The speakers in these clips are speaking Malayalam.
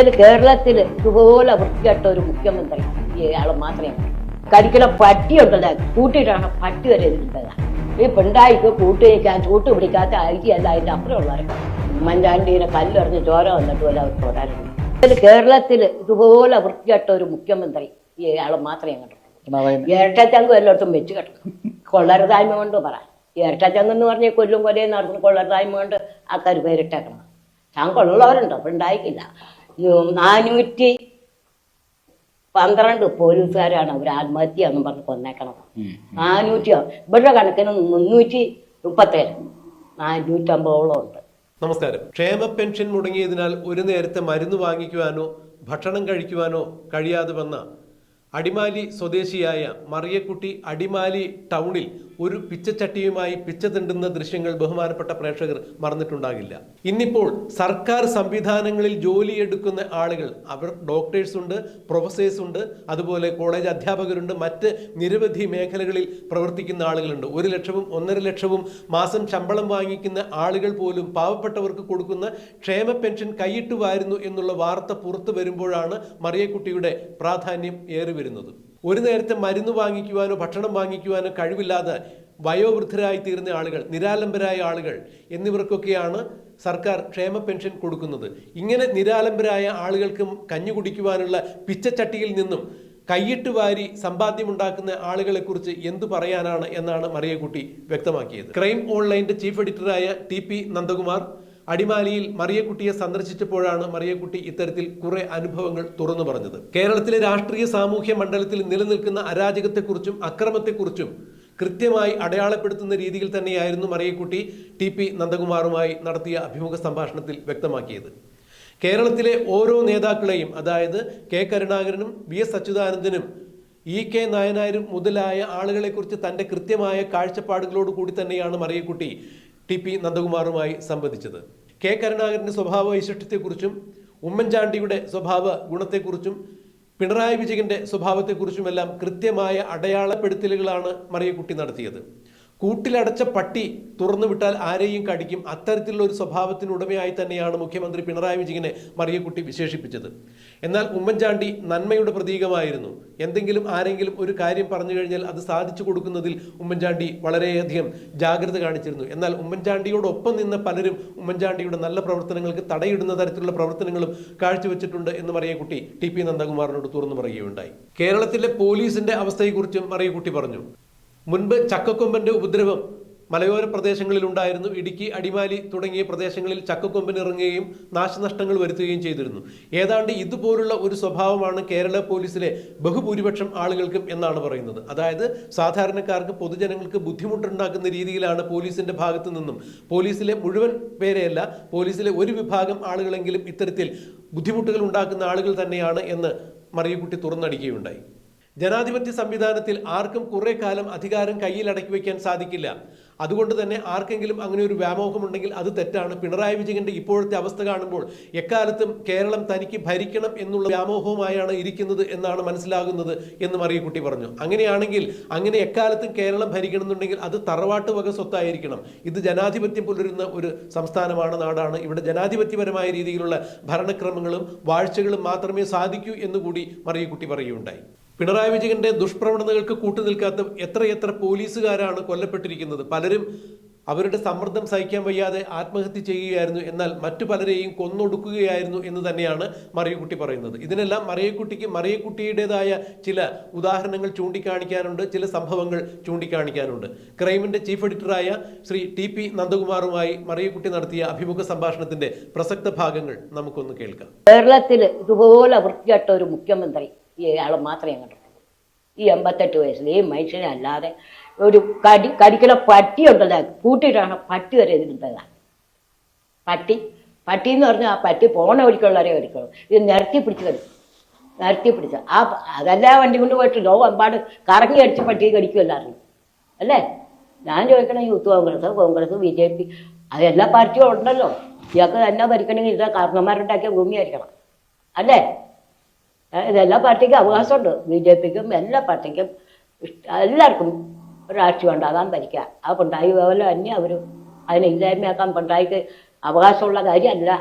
ഇതിൽ കേരളത്തിൽ ഇതുപോലെ വൃത്തികെട്ട ഒരു മുഖ്യമന്ത്രി ഇയാൾ മാത്രമേ കരിക്കല പട്ടിയുണ്ടത് കൂട്ടിയിട്ടാണ് പട്ടി വരെ ഈ പിണ്ടായിക്ക് കൂട്ടി വയ്ക്കാൻ ചൂട്ട് പിടിക്കാത്ത ഐക്യല്ല അതിന്റെ അപ്പുറമുള്ളവരൊക്കെ ഉമ്മൻചാണ്ടിനെ കല്ലെറിഞ്ഞ് ചോര വന്നിട്ട് പോലെ അവർ തുടരുന്നു കേരളത്തിൽ ഇതുപോലെ വൃത്തികെട്ട ഒരു മുഖ്യമന്ത്രി ഇയാൾ മാത്രമേ കണ്ടിട്ടുള്ളൂ ഇരട്ടച്ചങ്ക് എല്ലായിടത്തും വെച്ച് കിടക്കും. കൊള്ളരുതായ്മ കൊണ്ട് പറ. ഇരട്ടച്ചങ്ക് എന്ന് പറഞ്ഞ കൊല്ലും കൊലയും നടത്തുന്ന കൊള്ളരുതായ്മ കൊണ്ട് ആൾക്കാർ പേരിട്ടേക്കണം. ചങ്കുള്ളവരുണ്ടോ അപ്പൊ ഉണ്ടായിക്കില്ല. നാനൂറ്റി പന്ത്രണ്ട് പോലീസുകാരാണ് അവർ ആത്മഹത്യ എന്നും പറഞ്ഞ് കൊന്നേക്കണത്. നാനൂറ്റി ഇവരുടെ കണക്കിന് മുന്നൂറ്റി മുപ്പത്തേഴ്. നാനൂറ്റമ്പതോളം ഉണ്ട്. നമസ്കാരം. ക്ഷേമ പെൻഷൻ മുടങ്ങിയതിനാൽ ഒരു നേരത്തെ മരുന്ന് വാങ്ങിക്കുവാനോ ഭക്ഷണം കഴിക്കുവാനോ കഴിയാതെ വന്ന അടിമാലി സ്വദേശിയായ മറിയക്കുട്ടി അടിമാലി ടൗണിൽ ഒരു പിച്ചച്ചട്ടിയുമായി പിച്ച തിണ്ടുന്ന ദൃശ്യങ്ങൾ ബഹുമാനപ്പെട്ട പ്രേക്ഷകർ മറന്നിട്ടുണ്ടാകില്ല. ഇന്നിപ്പോൾ സർക്കാർ സംവിധാനങ്ങളിൽ ജോലി എടുക്കുന്ന ആളുകൾ അവർ ഡോക്ടേഴ്സ് ഉണ്ട് പ്രൊഫസേഴ്സ് ഉണ്ട് അതുപോലെ കോളേജ് അധ്യാപകരുണ്ട് മറ്റ് നിരവധി മേഖലകളിൽ പ്രവർത്തിക്കുന്ന ആളുകളുണ്ട്. ഒരു ലക്ഷവും ഒന്നര ലക്ഷവും മാസം ശമ്പളം വാങ്ങിക്കുന്ന ആളുകൾ പോലും പാവപ്പെട്ടവർക്ക് കൊടുക്കുന്ന ക്ഷേമ പെൻഷൻ കൈയിട്ട് വാരുന്നു എന്നുള്ള വാർത്ത പുറത്തു വരുമ്പോഴാണ് മറിയക്കുട്ടിയുടെ പ്രാധാന്യം ഏറി വരുന്നത് ഒരു നേരത്തെ മരുന്ന് വാങ്ങിക്കുവാനോ ഭക്ഷണം വാങ്ങിക്കുവാനോ കഴിവില്ലാതെ വയോവൃദ്ധരായി തീർന്ന ആളുകൾ നിരാലംബരായ ആളുകൾ എന്നിവർക്കൊക്കെയാണ് സർക്കാർ ക്ഷേമ പെൻഷൻ കൊടുക്കുന്നത്. ഇങ്ങനെ നിരാലംബരായ ആളുകൾക്കും കഞ്ഞു കുടിക്കുവാനുള്ള പിച്ചച്ചട്ടിയിൽ നിന്നും കൈയിട്ട് വാരി സമ്പാദ്യമുണ്ടാക്കുന്ന ആളുകളെക്കുറിച്ച് എന്തു പറയാനാണ് എന്നാണ് മറിയക്കുട്ടി വ്യക്തമാക്കിയത്. ക്രൈം ഓൺലൈന്റെ ചീഫ് എഡിറ്ററായ ടി പി നന്ദകുമാർ അടിമാലിയിൽ മറിയക്കുട്ടിയെ സന്ദർശിച്ചപ്പോഴാണ് മറിയക്കുട്ടി ഇത്തരത്തിൽ കുറെ അനുഭവങ്ങൾ തുറന്നു പറഞ്ഞത്. കേരളത്തിലെ രാഷ്ട്രീയ സാമൂഹ്യ മണ്ഡലത്തിൽ നിലനിൽക്കുന്ന അരാജകത്തെക്കുറിച്ചും അക്രമത്തെക്കുറിച്ചും കൃത്യമായി അടയാളപ്പെടുത്തുന്ന രീതിയിൽ തന്നെയായിരുന്നു മറിയക്കുട്ടി ടി പി നന്ദകുമാറുമായി നടത്തിയ അഭിമുഖ സംഭാഷണത്തിൽ വ്യക്തമാക്കിയത്. കേരളത്തിലെ ഓരോ നേതാക്കളെയും അതായത് കെ കരുണാകരനും വി എസ് അച്യുതാനന്ദനും ഇ കെ നായനാരും മുതലായ ആളുകളെക്കുറിച്ച് തന്റെ കൃത്യമായ കാഴ്ചപ്പാടുകളോട് കൂടി തന്നെയാണ് മറിയക്കുട്ടി ടി പി നന്ദകുമാറുമായി സംവദിച്ചത്. കെ. കരുണാകരന്റെ സ്വഭാവ വൈശിഷ്ട്യത്തെക്കുറിച്ചും ഉമ്മൻചാണ്ടിയുടെ സ്വഭാവ ഗുണത്തെക്കുറിച്ചും പിണറായി വിജയന്റെ സ്വഭാവത്തെക്കുറിച്ചുമെല്ലാം കൃത്യമായ അടയാളപ്പെടുത്തലുകളാണ് മറിയക്കുട്ടി നടത്തിയത്. കൂട്ടിലടച്ച പട്ടി തുറന്നു വിട്ടാൽ ആരെയും കടിക്കും. അത്തരത്തിലുള്ള ഒരു സ്വഭാവത്തിന് ഉടമയായി തന്നെയാണ് മുഖ്യമന്ത്രി പിണറായി വിജയനെ മറിയക്കുട്ടി വിശേഷിപ്പിച്ചത്. എന്നാൽ ഉമ്മൻചാണ്ടി നന്മയുടെ പ്രതീകമായിരുന്നു. എന്തെങ്കിലും ആരെങ്കിലും ഒരു കാര്യം പറഞ്ഞു കഴിഞ്ഞാൽ അത് സാധിച്ചു കൊടുക്കുന്നതിൽ ഉമ്മൻചാണ്ടി വളരെയധികം ജാഗ്രത കാണിച്ചിരുന്നു. എന്നാൽ ഉമ്മൻചാണ്ടിയോടൊപ്പം നിന്ന പലരും ഉമ്മൻചാണ്ടിയുടെ നല്ല പ്രവർത്തനങ്ങൾക്ക് തടയിടുന്ന തരത്തിലുള്ള പ്രവർത്തനങ്ങളും കാഴ്ചവെച്ചിട്ടുണ്ട് എന്ന് മറിയക്കുട്ടി ടി പി നന്ദകുമാറിനോട് തുറന്നു പറയുകയുണ്ടായി. കേരളത്തിലെ പോലീസിന്റെ അവസ്ഥയെക്കുറിച്ചും മറിയക്കുട്ടി പറഞ്ഞു. മുൻപ് ചക്കക്കൊമ്പന്റെ ഉപദ്രവം മലയോര പ്രദേശങ്ങളിൽ ഉണ്ടായിരുന്നു ഇടുക്കി അടിമാലി തുടങ്ങിയ പ്രദേശങ്ങളിൽ ചക്കക്കൊമ്പൻ ഇറങ്ങുകയും നാശനഷ്ടങ്ങൾ വരുത്തുകയും ചെയ്തിരുന്നു. ഏതാണ്ട് ഇതുപോലുള്ള ഒരു സ്വഭാവമാണ് കേരള പോലീസിലെ ബഹുഭൂരിപക്ഷം ആളുകൾക്കും എന്നാണ് പറയുന്നത്. അതായത് സാധാരണക്കാർക്ക് പൊതുജനങ്ങൾക്ക് ബുദ്ധിമുട്ടുണ്ടാക്കുന്ന രീതിയിലാണ് പോലീസിന്റെ ഭാഗത്തു നിന്നും. പോലീസിലെ മുഴുവൻ പേരെയല്ല പോലീസിലെ ഒരു വിഭാഗം ആളുകളെങ്കിലും ഇത്തരത്തിൽ ബുദ്ധിമുട്ടുകൾ ഉണ്ടാക്കുന്ന ആളുകൾ തന്നെയാണ് എന്ന് മറിയക്കുട്ടി തുറന്നടിക്കുകയുണ്ടായി. ജനാധിപത്യ സംവിധാനത്തിൽ ആർക്കും കുറേ കാലം അധികാരം കയ്യിൽ അടക്കി വയ്ക്കാൻ സാധിക്കില്ല. അതുകൊണ്ട് തന്നെ ആർക്കെങ്കിലും അങ്ങനെ ഒരു വ്യാമോഹമുണ്ടെങ്കിൽ അത് തെറ്റാണ്. പിണറായി വിജയന്റെ ഇപ്പോഴത്തെ അവസ്ഥ കാണുമ്പോൾ എക്കാലത്തും കേരളം തനിക്ക് ഭരിക്കണം എന്നുള്ള വ്യാമോഹവുമായാണ് ഇരിക്കുന്നത് എന്നാണ് മനസ്സിലാകുന്നത് എന്ന് മറിയക്കുട്ടി പറഞ്ഞു. അങ്ങനെയാണെങ്കിൽ അങ്ങനെ എക്കാലത്തും കേരളം ഭരിക്കണമെന്നുണ്ടെങ്കിൽ അത് തറവാട്ട് വക സ്വത്തായിരിക്കണം. ഇത് ജനാധിപത്യം പുലരുന്ന ഒരു സംസ്ഥാനമാണ് നാടാണ്. ഇവിടെ ജനാധിപത്യപരമായ രീതിയിലുള്ള ഭരണക്രമങ്ങളും വാഴ്ചകളും മാത്രമേ സാധിക്കൂ എന്നുകൂടി മറിയക്കുട്ടി പറയുകയുണ്ടായി. പിണറായി വിജയന്റെ ദുഷ്പ്രവണതകൾക്ക് കൂട്ടുനിൽക്കാത്ത എത്രയെത്ര പോലീസുകാരാണ് കൊല്ലപ്പെട്ടിരിക്കുന്നത്. പലരും അവരുടെ സമ്മർദ്ദം സഹിക്കാൻ വയ്യാതെ ആത്മഹത്യ ചെയ്യുകയായിരുന്നു. എന്നാൽ മറ്റു പലരെയും കൊന്നൊടുക്കുകയായിരുന്നു എന്ന് തന്നെയാണ് മറിയക്കുട്ടി പറയുന്നത്. ഇതിനെല്ലാം മറിയക്കുട്ടിക്ക് മറിയക്കുട്ടിയുടേതായ ചില ഉദാഹരണങ്ങൾ ചൂണ്ടിക്കാണിക്കാനുണ്ട്. ചില സംഭവങ്ങൾ ചൂണ്ടിക്കാണിക്കാനുണ്ട്. ക്രൈമിന്റെ ചീഫ് എഡിറ്ററായ ശ്രീ ടി പി നന്ദകുമാറുമായി മറിയക്കുട്ടി നടത്തിയ അഭിമുഖ സംഭാഷണത്തിന്റെ പ്രസക്ത ഭാഗങ്ങൾ നമുക്കൊന്ന് കേൾക്കാം. കേരളത്തിൽ ഇതുപോലെ വൃത്തികെട്ട ഒരു മുഖ്യമന്ത്രി ഇയാൾ മാത്രമേ കണ്ടിട്ടുള്ളൂ ഈ എൺപത്തെട്ട് വയസ്സിൽ ഈ മനുഷ്യനെ അല്ലാതെ ഒരു കടി കടിക്കുന്ന പട്ടി ഉണ്ടല്ലോ കൂട്ടിയിട്ടാണ് പട്ടി വരെ ഇതിട്ടതാണ് പട്ടി പട്ടി എന്ന് പറഞ്ഞാൽ ആ പട്ടി പോണ ഒരിക്കലുള്ളവരെ ഒരിക്കലും ഇത് നിരത്തി പിടിച്ച് കടിക്കും. നിരത്തി പിടിച്ച്. ആ അതെല്ലാ വണ്ടി കൊണ്ട് പോയിട്ട് ലോ അമ്പാട് കറങ്ങി അടിച്ച് പട്ടി കടിക്കുമല്ലായിരുന്നു അല്ലേ? ഞാൻ ചോദിക്കണം youth Congress Congress B J P അതെല്ലാ പാർട്ടിയും ഉണ്ടല്ലോ. ഇയാൾക്ക് തന്നെ ഭരിക്കണമെങ്കിൽ ഇതാ കാരണന്മാരുണ്ടാക്കിയ ഭൂമിയായിരിക്കണം. അല്ലേ? ഇതെല്ലാ പാർട്ടിക്കും അവകാശമുണ്ട്. ബി ജെ പിക്കും എല്ലാ പാർട്ടിക്കും എല്ലാവർക്കും രാഷ്ട്രീയം ഉണ്ടാകാൻ ഭരിക്കുക ആ പിണറായി പോലെ തന്നെ അവർ അതിനെ ഇല്ലായ്മയാക്കാൻ പിണറായിക്ക് അവകാശമുള്ള കാര്യമല്ല.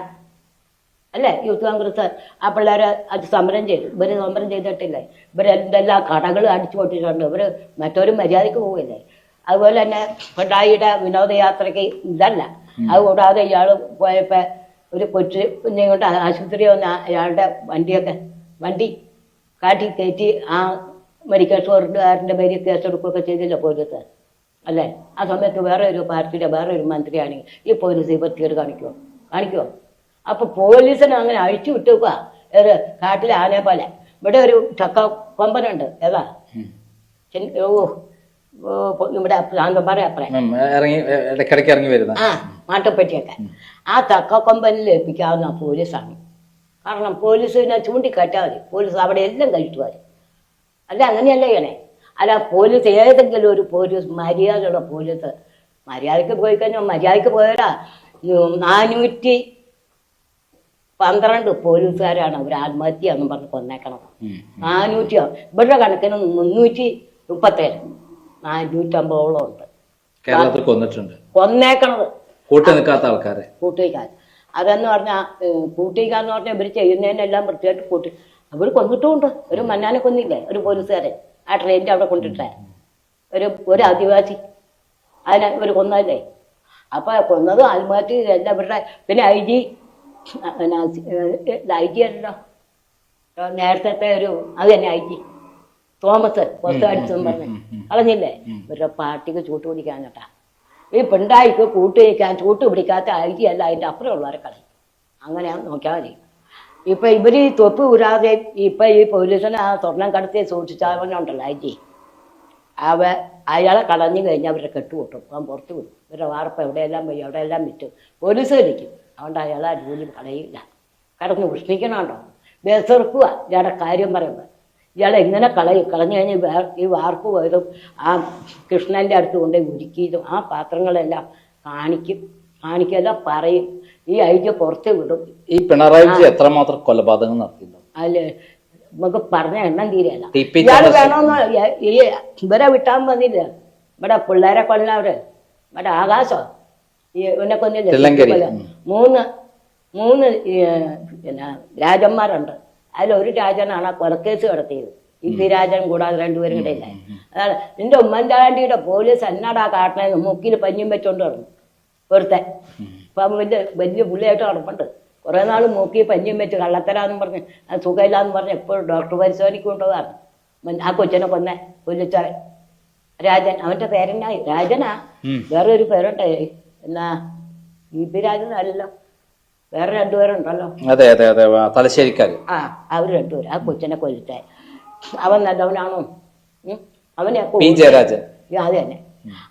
അല്ലേ? യൂത്ത് കോൺഗ്രസ് ആ പിള്ളേരെ അത് സമരം ചെയ്തു. ഇവർ സമരം ചെയ്തിട്ടില്ലേ? ഇവരെന്തെല്ലാം കടകൾ അടിച്ചു പൊട്ടിയിട്ടുണ്ട്. ഇവർ മറ്റൊരു മര്യാദയ്ക്ക് പോവില്ലേ? അതുപോലെ തന്നെ പിണറായിയുടെ വിനോദയാത്രയ്ക്ക് ഇതല്ല. അതുകൂടാതെ ഇയാൾ പോയപ്പോൾ ഒരു കൊച്ചു കുഞ്ഞെ കൊണ്ട് ആശുപത്രി വന്ന അയാളുടെ വണ്ടിയൊക്കെ വണ്ടി കാട്ടി കയറ്റി ആ മെഡിക്കൽ സ്റ്റോറുകാരന്റെ പേരിൽ കേസെടുക്കുകയൊക്കെ ചെയ്തില്ല പോലീസ്? അല്ലേ? ആ സമയത്ത് വേറെ ഒരു പാർട്ടിയുടെ വേറെ ഒരു മന്ത്രിയാണെങ്കിൽ ഈ പോലീസ് ഈ പറ്റിയത് കാണിക്കുമോ കാണിക്കുമോ അപ്പൊ പോലീസിനെ അങ്ങനെ അഴിച്ചു വിട്ടുക ഏത്? കാട്ടിലെ ആനയെ പോലെ. ഇവിടെ ഒരു ചക്ക കൊമ്പനുണ്ട്. ഏതാ? ഓ ഇവിടെ ഇടയ്ക്കിടയ്ക്ക് ഇറങ്ങി വരുന്ന ആ മാട്ടപ്പെട്ടിയൊക്കെ. ആ തക്കക്കൊമ്പനിൽ ഏൽപ്പിക്കാവുന്ന പോലീസാണ്. കാരണം പോലീസിനെ ചൂണ്ടിക്കാറ്റാൽ മതി. പോലീസ് അവിടെ എല്ലാം മതി. അല്ല അങ്ങനെയല്ല ഇങ്ങനെ അല്ല പോലീസ് ഏതെങ്കിലും ഒരു പോലീസ് മര്യാദയുള്ള പോലീസ് മര്യാദയ്ക്ക് പോയി കഴിഞ്ഞാൽ മര്യാദയ്ക്ക് പോയാലാ നാനൂറ്റി പന്ത്രണ്ട് പോലീസുകാരാണ് അവർ ആത്മഹത്യ എന്നും പറഞ്ഞ് കൊന്നേക്കണം നാനൂറ്റി ഇവരുടെ കണക്കിന് മുന്നൂറ്റി മുപ്പത്തേഴ്. നാനൂറ്റമ്പതോളം ഉണ്ട്. കേരളത്തിൽ കൊന്നിട്ടുണ്ട്. കൊന്നേക്കണത്. കൂട്ടി നിൽക്കാത്ത ആൾക്കാരെ. കൂട്ടിക്കാൻ അതെന്ന് പറഞ്ഞാൽ കൂട്ടിക്കാന്ന് പറഞ്ഞാൽ ഇവർ ചെയ്യുന്നതിനെല്ലാം വൃത്തിയായിട്ട് കൂട്ടി അവർ കൊന്നിട്ടുമുണ്ട്. ഒരു മന്നാനെ കൊന്നില്ലേ? ഒരു പോലീസുകാരൻ. ആ ട്രെയിനിന്റെ അവിടെ കൊണ്ടിട്ടേ. ഒരു ഒരു ആദിവാസി. അതിനെ ഇവർ കൊന്നല്ലേ അപ്പൊ കൊന്നത് ആത്മഹത്യ എല്ലാം ഇവരുടെ പിന്നെ ഐ ജി ഐ ജി അല്ലല്ലോ? നേരത്തെ ഒരു അത് തന്നെ ഐ ജി. തോമസ് പുറത്ത് അടിച്ചെന്ന് പറഞ്ഞു. കളഞ്ഞില്ലേ ഇവരുടെ പാർട്ടിക്ക് ചൂട്ടുപിടിക്കാൻ പിടിക്കാഞ്ഞിട്ടാ ഈ പിണ്ടായിക്ക് കൂട്ട് നിൽക്കാൻ ചൂട്ട് പിടിക്കാത്ത അരിയല്ല അതിന്റെ അപ്പുറമുള്ളവരെ കളയും അങ്ങനെ നോക്കിയാൽ മതി. ഇപ്പൊ ഇവർ ഈ തൊപ്പ് ഊരാതെ ഇപ്പൊ ഈ പോലീസിനെ ആ സ്വർണം കടത്തി സൂക്ഷിച്ചവനുണ്ടല്ലോ ഐ ജി അവ അയാളെ കളഞ്ഞു കഴിഞ്ഞാൽ അവരെ കെട്ടുപൊട്ടും അവൻ പുറത്തു വിടും. ഇവരുടെ വാർപ്പ് എവിടെയെല്ലാം പോയി എവിടെയെല്ലാം വിറ്റു. പോലീസ് കളിക്കും അതുകൊണ്ട് അയാളെ ജോലി കളയില്ല. കടന്ന് ഉഷ്ണിക്കണുണ്ടോ ബേസെറുക്കുക ഇയാളുടെ കാര്യം പറയുമ്പോൾ ഇയാളെ എങ്ങനെ കളയും കളഞ്ഞു കഴിഞ്ഞാൽ വേ- ഈ വാർപ്പ് പോയതും ആ കൃഷ്ണന്റെ അടുത്ത് കൊണ്ട് ഉരുക്കിയതും ആ പാത്രങ്ങളെല്ലാം കാണിക്കും. കാണിക്കല്ല പറയും. ഈ ഐക്യ പുറത്ത് വിടും. ഈ പിണറായി വിജയൻ എത്രമാത്രം കൊലപാതകം നടത്തിയിട്ടുണ്ടാവും അല്ലേ? നമുക്ക് പറഞ്ഞ എണ്ണം തീരെയല്ല. ഇയാൾ. വേണമെന്ന് ഈ- ഇവരെ വിട്ടാൻ മതിയില്ല ഇവിടെ പിള്ളേരെ കൊല്ലവര്. ഇവിടെ ആകാശോ. ഈ ഇവനെ കൊന്നില്ലേ. മൂന്ന് മൂന്ന് പിന്നെ രാജന്മാരുണ്ട്. അതിലൊരു രാജനാണ് ആ കൊലക്കേസ് നടത്തിയത്. ഇ പി രാജൻ കൂടാതെ രണ്ടുപേരും കൂടെ ഇല്ല? അതാണ്. നിന്റെ ഉമ്മൻചാണ്ടിയുടെ പോലീസ് എന്നാടാ കാട്ടണെന്ന് മൂക്കിൽ പഞ്ഞും വെച്ചോണ്ട് കിടന്നു ഒരുത്തെ ഇപ്പം വലിയ വലിയ പുള്ളിയായിട്ട് നടപ്പുണ്ട്. കുറേ നാൾ മൂക്കി പഞ്ഞും വെച്ച് കള്ളത്തരാന്ന് പറഞ്ഞ് സുഖമില്ലാന്ന് പറഞ്ഞ് എപ്പോഴും ഡോക്ടർ പരിശോധിക്കൊണ്ടതാണ് ആ കൊച്ചിനെ കൊന്നെ കൊല്ലിച്ചാൽ രാജൻ അവന്റെ പേരെന്നായി രാജനാ. വേറെ ഒരു പേരുണ്ടായി. എന്നാ? ഇ പി രാജൻ അല്ലല്ലോ വേറെ രണ്ടുപേരുണ്ടല്ലോ. അതെ അതെ അതെ. ആ, തലശ്ശേരിക്കാര്. ആ അവർ രണ്ടുപേരും. ആ കൊച്ചിനെ കൊല്ലിട്ടായി. അവൻ നല്ലവനാണോ? അവനെ പി ജയരാജൻ. അത് തന്നെ.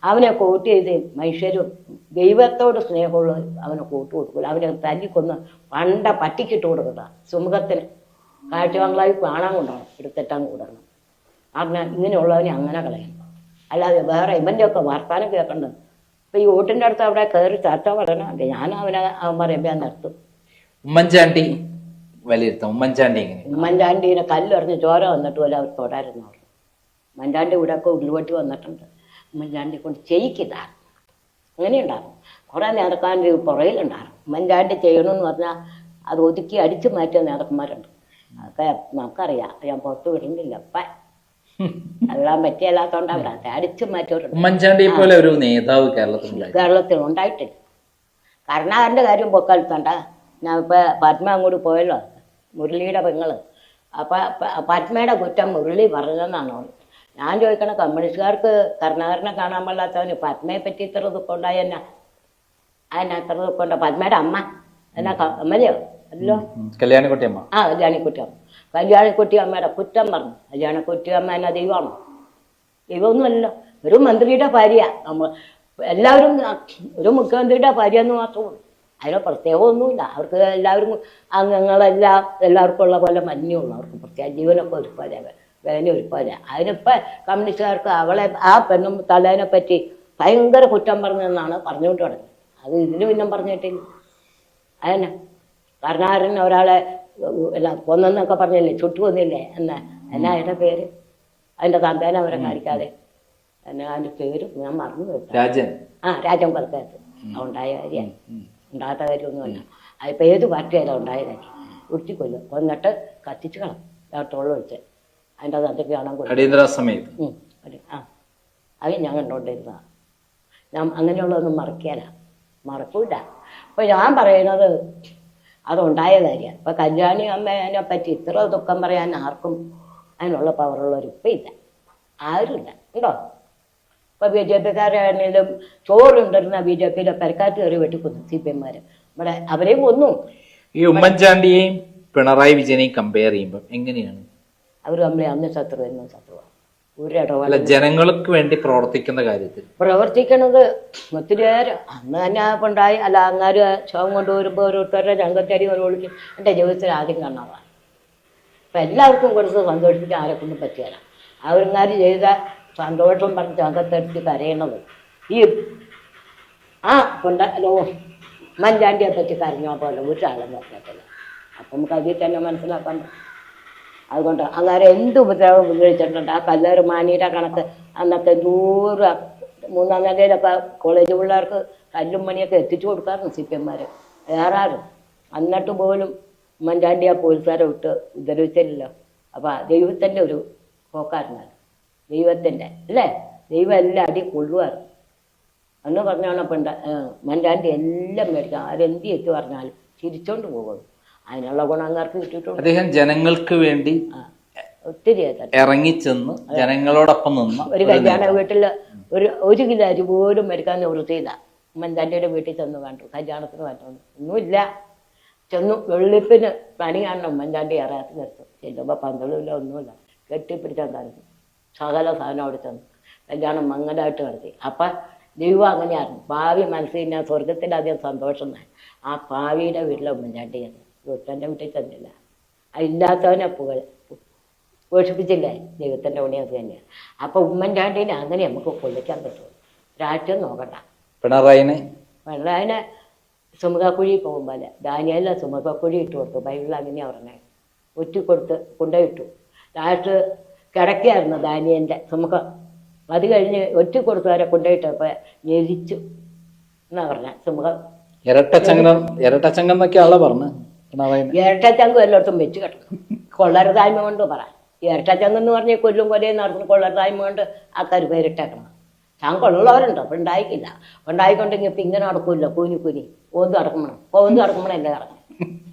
അവനെ കോട്ട് ചെയ്ത് മനുഷ്യരും ദൈവത്തോട് സ്നേഹമുള്ള അവനെ കൂട്ട് കൊടുക്കില്ല അവനെ തല്ലിക്കൊന്ന് പണ്ട പട്ടിക്കിട്ട് കൊടുക്കണ്ട സുമുഖത്തിന് കാഴ്ചബംഗ്ലാവിൽ കാണാൻ കൊണ്ടാണ് എടുത്തിട്ടാൻ കൂടണം അങ്ങനെ ഇങ്ങനെയുള്ളവനെ അങ്ങനെ കളയണം അല്ലാതെ വേറെ ഇവന്റെയൊക്കെ വർത്താനം കേൾക്കണ്ടത് ഇപ്പം ഈ വീട്ടിന്റെ അടുത്ത് അവിടെ കയറി ചാറ്റ പറയണമല്ലേ ഞാൻ അവനെ ഞാൻ നിർത്തും. ഉമ്മൻചാണ്ടി വിലയിരുത്താം ഉമ്മൻചാണ്ടി ഉമ്മൻചാണ്ടീനെ കല്ലെറിഞ്ഞ് ചോര വന്നിട്ട് പോലെ അവർ തൊടായിരുന്നു അവർ ഉമ്മൻചാണ്ടി ഇവിടെ ഒക്കെ ഉരുൾപൊട്ടി വന്നിട്ടുണ്ട്. ഉമ്മൻചാണ്ടി കൊണ്ട് ചെയ്യിക്കുന്നതാണ് അങ്ങനെയുണ്ടാകും കുറേ നേതാക്കാന്റെ പുറകിലുണ്ടാകും ഉമ്മൻചാണ്ടി ചെയ്യണമെന്ന് പറഞ്ഞാൽ അത് ഒതുക്കി അടിച്ചു മാറ്റിയ നേതാക്കന്മാരുണ്ട്. അതൊക്കെ നമുക്കറിയാം. ഞാൻ പുറത്ത് വിടുന്നില്ല. അപ്പം അതെല്ലാം പറ്റിയല്ലാത്തതുകൊണ്ട് അവിടെ അത് അടിച്ചു മാറ്റിയിട്ടുണ്ട് ഉമ്മൻചാണ്ടിയെ പോലെ ഒരു നേതാവ് കേരളത്തിൽ കേരളത്തിൽ ഉണ്ടായിട്ടില്ല. കരുണാകരന്റെ കാര്യം പൊക്കാലത്തണ്ട ഞാൻ ഇപ്പം പത്മ അങ്ങോട്ട് പോയല്ലോ. മുരളിയുടെ പെങ്ങൾ. അപ്പം പത്മയുടെ കുറ്റം മുരളി പറഞ്ഞതെന്നാണ് ഞാൻ ചോദിക്കണ കമ്മ്യൂണിസ്റ്റുകാർക്ക് കർണാകരനെ കാണാൻ പാടില്ലാത്തവന് പത്മയെ പറ്റി ഇത്ര ദുഃഖം ഉണ്ടായി എന്നാ? അതിന് അത്ര ദുഃഖം ഉണ്ടോ? പത്മയുടെ അമ്മ. എന്നാ അമ്മയോ? അല്ലോ. കല്യാണിക്കുട്ടിയമ്മ ആ കല്യാണിക്കുട്ടി അമ്മ കല്യാണിക്കുട്ടി അമ്മയുടെ കുറ്റം പറഞ്ഞു. കല്യാണക്കുട്ടിയമ്മ എന്നാ ദൈവമാണോ. ദൈവമൊന്നുമല്ല ഒരു മന്ത്രിയുടെ ഭാര്യ. നമ്മ എല്ലാവരും ഒരു മുഖ്യമന്ത്രിയുടെ ഭാര്യ എന്ന് മാത്രമേ ഉള്ളൂ. അതിന് പ്രത്യേകമൊന്നുമില്ല. അവർക്ക് എല്ലാവരും അംഗങ്ങളെല്ലാം എല്ലാവർക്കും ഉള്ള പോലെ മഞ്ഞുള്ളൂ. അവർക്ക് പ്രത്യേക ജീവനൊക്കെ ഒരുപോലെ വേദന ഒരുപോലെ. അതിനിപ്പോൾ കമ്മ്യൂണിസ്റ്റുകാർക്ക് അവളെ ആ പെണ്ണും തലേനെ പറ്റി ഭയങ്കര കുറ്റം പറഞ്ഞെന്നാണ് പറഞ്ഞുകൊണ്ട് തുടങ്ങി അത് ഇതിന് പിന്നെ പറഞ്ഞിട്ടില്ല. അതന്നെ. കരുണാകരൻ ഒരാളെ എല്ലാം കൊന്നെന്നൊക്കെ പറഞ്ഞില്ലേ ചുട്ടു കൊന്നില്ലേ എന്നാ എന്നാ അതിന്റെ പേര്? അതിന്റെ തമ്പേന അവരെ കാണിക്കാതെ. എന്നാ അതിന്റെ പേര് ഞാൻ മറന്നു പോയി രാജൻ. ആ രാജൻ കൊലക്കകത്ത് ഉണ്ടായ കാര്യം. ഉണ്ടാകാത്ത കാര്യമൊന്നുമല്ല അതിപ്പോൾ ഏത് പാർട്ടിയായാലും ഉണ്ടായതായിരിക്കും ഉരുട്ടിക്കൊല്ലും. കൊന്നിട്ട് കത്തിച്ച് കളയും തോളം വെച്ച്. അതിന്റെ അകത്തേക്ക് കാണാൻ കൊടുക്കും അടിയന്തര സമയത്ത്. ആ. അത് ഞാൻ കണ്ടോണ്ടിരുന്ന ഞാൻ അങ്ങനെയുള്ളതൊന്നും മറക്കിയാല മറക്കൂല. അപ്പൊ ഞാൻ പറയുന്നത് അതുണ്ടായ കാര്യമാണ് ഇപ്പൊ കല്യാണി അമ്മേനെ പറ്റി ഇത്ര ദുഃഖം പറയാൻ ആർക്കും അതിനുള്ള പവറുള്ളവർ ഇപ്പം ഇല്ല. ആരുമില്ല ഉണ്ടോ? ഇപ്പൊ ബി ജെ പിക്കാരാണെങ്കിലും ചോറുണ്ടിരുന്ന ബി ജെ പിയിലെ പെരക്കാറ്റ് കയറി വെട്ടിക്കൊന്നു സി പി ഇവിടെ അവരെയും കൊന്നു. ഈ ഉമ്മൻചാണ്ടിയെയും പിണറായി വിജയനെയും കമ്പയർ ചെയ്യുമ്പോൾ എങ്ങനെയാണ്? അവർ നമ്മളെ അന്ന് ശത്രു എന്നും ശത്രുവാണ് ഒരു അല്ല ഇടപാട് ജനങ്ങൾക്ക് വേണ്ടി പ്രവർത്തിക്കുന്ന കാര്യത്തിൽ. പ്രവർത്തിക്കണത് ഒത്തിരിയേറെ അന്ന് തന്നെ ഉണ്ടായി അല്ല അങ്ങാര് ശവം കൊണ്ടുവരുമ്പോൾ ഓരോരുത്തരുടെ രംഗത്തരി വിളിക്കും. എന്റെ ജീവിതത്തിൽ ആദ്യം കണ്ടതാണ്. അപ്പം എല്ലാവർക്കും കൊടുത്ത് സന്തോഷിപ്പിക്കാൻ ആരെ കൊണ്ടും പറ്റിയല്ല. അവരിങ്ങാര് ചെയ്ത സന്തോഷം പറഞ്ഞ് രംഗത്തെടുത്ത് കരയണത് ഈ ആ കൊണ്ട ഹലോ മഞ്ചാണ്ടിയെ പറ്റി കരഞ്ഞോ പോലെ ഒരാളെന്ന് പറഞ്ഞിട്ടില്ല അപ്പം നമുക്ക് അതിൽ തന്നെ മനസ്സിലാക്കാൻ പറ്റും അതുകൊണ്ട് അങ്ങനെ എന്ത് ഉപദ്രവം ഉപയോഗിച്ചിട്ടുണ്ട് ആ കല്ലേറ് മാനിയുടെ കണക്ക് അന്നത്തെ ദൂരം മൂന്നാം നിലയിലൊക്കെ കോളേജ് പിള്ളേർക്ക് കല്ലും മണിയൊക്കെ എത്തിച്ചു കൊടുക്കാറുണ്ട് സി പി എമ്മാർ ഏറാറും എന്നിട്ട് പോലും ഉമ്മൻചാണ്ടി ആ പോലീസുകാരെ വിട്ട് ഉപദ്രവിച്ചില്ലല്ലോ. അപ്പം ദൈവത്തിന്റെ ഒരു പോക്കാരനാണ് ദൈവത്തിന്റെ അല്ലേ? ദൈവം എല്ലാം അടി കൊള്ളുമായിരുന്നു അന്ന് പറഞ്ഞാണ് അപ്പം ഉമ്മൻചാണ്ടി എല്ലാം മേടിക്കാം. ആരെന്ത് എത്തി പറഞ്ഞാലും ചിരിച്ചോണ്ട് പോകുള്ളൂ അതിനുള്ള ഗുണം അങ്ങാർക്ക് കിട്ടിയിട്ടുണ്ട്. അദ്ദേഹം ജനങ്ങൾക്ക് വേണ്ടി ഒത്തിരി ഇറങ്ങിച്ചെന്ന് ജനങ്ങളോടൊപ്പം നിന്ന് ഒരു കല്യാണ വീട്ടിൽ ഒരു ഒരു കിലോ അരി പോലും മരിക്കാൻ നിവൃത്തിയില്ല. ഉമ്മൻചാണ്ടിയുടെ വീട്ടിൽ ചെന്ന് കണ്ടു. കല്യാണത്തിന് പറ്റുന്നു ഒന്നുമില്ല. ചെന്നു വെള്ളിപ്പിന് പണി കാണണം ഉമ്മൻചാണ്ടി ഇറങ്ങാത്ത നിർത്തും ചെല്ലുമ്പോൾ പന്തളുമില്ല ഒന്നുമില്ല. കെട്ടിപ്പിടിച്ചാൽ കാണിക്കും സകല സാധനം അവിടെ ചെന്നു. കല്യാണം മങ്ങലായിട്ട് നടത്തി. അപ്പം ദൈവം അങ്ങനെയായിരുന്നു. ഭാവി മനസ്സിൽ ഞാൻ സ്വർഗത്തിൽ അധികം സന്തോഷം ആ ഭാവിയുടെ വീട്ടിലെ ഉമ്മൻചാണ്ടി ചെന്നു ദുഷ്ടന്റെ വീട്ടിൽ തന്നില്ല. ഇല്ലാത്തവനെ പുക പോഷിപ്പിച്ചില്ലേ ദൈവത്തിന്റെ പണി അത് തന്നെയാണ് അപ്പോൾ ഉമ്മൻചാണ്ടീനെ അങ്ങനെ നമുക്ക് കൊള്ളിക്കാൻ പറ്റുള്ളൂ. രാഷ്ട്രീയം നോക്കണ്ട. പിണറായിനെ? പിണറായിനെ സുമുഖക്കുഴി പോകുമ്പോൾ ദാനിയല്ല സുമുഖക്കുഴി ഇട്ട് കൊടുത്തു. ബൈബിളിൽ അങ്ങനെയാണ് പറഞ്ഞത് ഒറ്റ കൊടുത്ത് കൊണ്ടുപോയിട്ടു ലാസ്റ്റ് കിടക്കുകയായിരുന്നു ദാനിയന്റെ സുമുഖം അത് കഴിഞ്ഞ് ഒറ്റ കൊടുത്തവരെ കൊണ്ടുപോയിട്ടപ്പോൾ ഞെരിച്ചു എന്നാ പറഞ്ഞ? സുമുഖം ഇരട്ടച്ചങ്കം ഇരട്ടച്ചങ്കം എന്നൊക്കെയാണല്ലോ പറഞ്ഞത് ഇരട്ടച്ചങ്കും എല്ലായിടത്തും വെച്ച് കിടക്കും കൊള്ളരുതായ്മ കൊണ്ട് പറ ഇരട്ടച്ചങ്ക് എന്ന് പറഞ്ഞാൽ കൊല്ലും കൊലയും നടത്തുന്ന കൊള്ളരുതായ്മ കൊണ്ട് ആൾക്കാർ പേരിട്ടേക്കണം ചങ്കുള്ളവരുണ്ട് അപ്പം ഉണ്ടായിക്കില്ല. ഉണ്ടായിക്കൊണ്ടെങ്കിൽ ഇപ്പം ഇങ്ങനെ നടക്കൂല്ലോ കുനി കുനി. ഓന്ത് നടക്കുമ്പോൾ ഓന്ത് എന്നെ നടക്കണം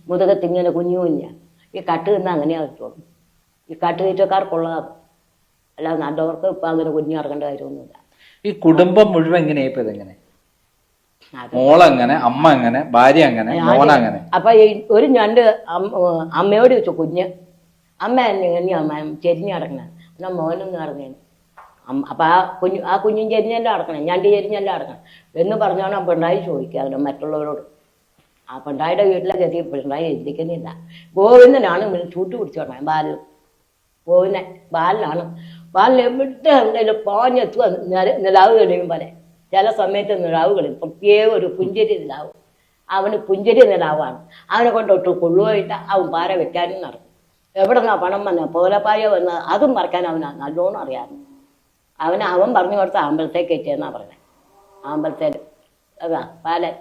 മുതുകത്ത് ഇങ്ങനെ കുഞ്ഞു കുഞ്ഞ. ഈ കട്ട് തിന്ന് അങ്ങനെ കിട്ടുള്ളൂ ഈ കട്ട് തീറ്റക്കാർക്കുള്ളതാണ് അല്ലാതെ നല്ലവർക്ക് ഇപ്പം അങ്ങനെ കുഞ്ഞു നടക്കേണ്ട കാര്യമൊന്നുമില്ല. ഈ കുടുംബം മുഴുവൻ എങ്ങനെയാ ഇതെങ്ങനെ മോളങ്ങനെ അമ്മ അങ്ങനെ ഭാര്യ അങ്ങനെ മോൻ അങ്ങനെ അപ്പൊ ഒരു ഞണ്ട് അമ്മയോട് ചോദിച്ചു കുഞ്ഞ് അമ്മ എന്നെ അമ്മ ചെരിഞ്ഞ് കിടക്കണേ എന്നാ മോനൊന്ന് അപ്പൊ ആ കുഞ്ഞു ആ കുഞ്ഞും ചെരിഞ്ഞല്ലോ അടക്കണം ഞണ്ട് ചെരിഞ്ഞല്ലോ അടക്കണം എന്ന് പറഞ്ഞാണ് ആ പിണറായി ചോദിക്കുക അതിന് മറ്റുള്ളവരോട്. ആ പിണറായിയുടെ വീട്ടിലെ ഗതി പിണറായി എഴുതിക്കുന്നില്ല. ഗോവിന്ദനാണ് ഇവന് ചൂട്ട് പിടിച്ചു പറഞ്ഞത് ബാലു ഗോവിന്ദൻ ബാലനാണ്. ബാലിന് എവിടെ എന്തെങ്കിലും പാഞ്ഞെത്തുക നിലാവ് കഴിയും പോലെ. ചില സമയത്ത് നിലാവ് കളിയും പ്രത്യേക ഒരു പുഞ്ചരി നിലാവ്. അവന് പുഞ്ചരി നിലാവാണ്. അവനെ കൊണ്ട് ഒട്ട് കൊള്ളുപോയിട്ട് അവൻ പാര വെക്കാനും നടക്കും. എവിടെ നിന്നാ പണം വന്ന പോലപ്പായ വന്ന അതും മറക്കാൻ അവന് നല്ലോണം അറിയാറുണ്ട് അവന് അവൻ പറഞ്ഞു കൊടുത്ത അമ്പലത്തേക്ക് എത്തിയെന്നാ പറഞ്ഞത് അമ്പലത്തേൽ അതാ പാലൻ.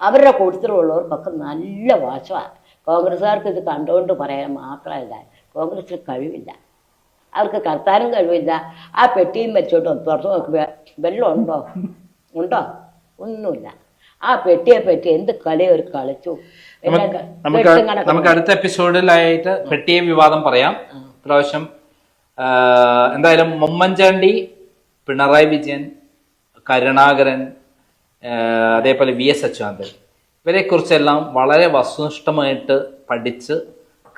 അവരുടെ കൂട്ടത്തിലുള്ളവർക്കൊക്കെ നല്ല വാശമാണ് കോൺഗ്രസ്സുകാർക്ക് ഇത് കണ്ടുകൊണ്ട് പറയാൻ മാത്രമല്ല കോൺഗ്രസ്സിന് കഴിവില്ല. അവർക്ക് കർത്താനും കഴിവില്ല. ആ പെട്ടിയും വെച്ചോണ്ട് തുറന്നു നോക്കുമ്പോൾ വെള്ളം ഉണ്ടോ? ഉണ്ടോ ഒന്നുമില്ല. ആ പെട്ടിയെ പറ്റി എന്ത് കളി ഒരു കളിച്ചു? നമുക്ക് നമുക്ക് അടുത്ത എപ്പിസോഡിലായിട്ട് പെട്ടിയും വിവാദം പറയാം. പ്രാവശ്യം എന്തായാലും ഉമ്മൻചാണ്ടി പിണറായി വിജയൻ കരുണാകരൻ അതേപോലെ വി എസ് അച്യുതാനന്ദൻ ഇവരെ കുറിച്ചെല്ലാം വളരെ വസ്തുനിഷ്ഠമായിട്ട് പഠിച്ച്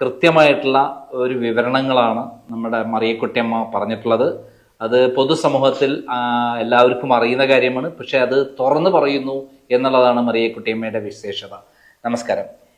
കൃത്യമായിട്ടുള്ള ഒരു വിവരണങ്ങളാണ് നമ്മുടെ മറിയക്കുട്ടിയമ്മ പറഞ്ഞിട്ടുള്ളത്. അത് പൊതുസമൂഹത്തിൽ എല്ലാവർക്കും അറിയുന്ന കാര്യമാണ്. പക്ഷെ അത് തുറന്നു പറയുന്നു എന്നുള്ളതാണ് മറിയക്കുട്ടിയമ്മയുടെ വിശേഷത. നമസ്കാരം.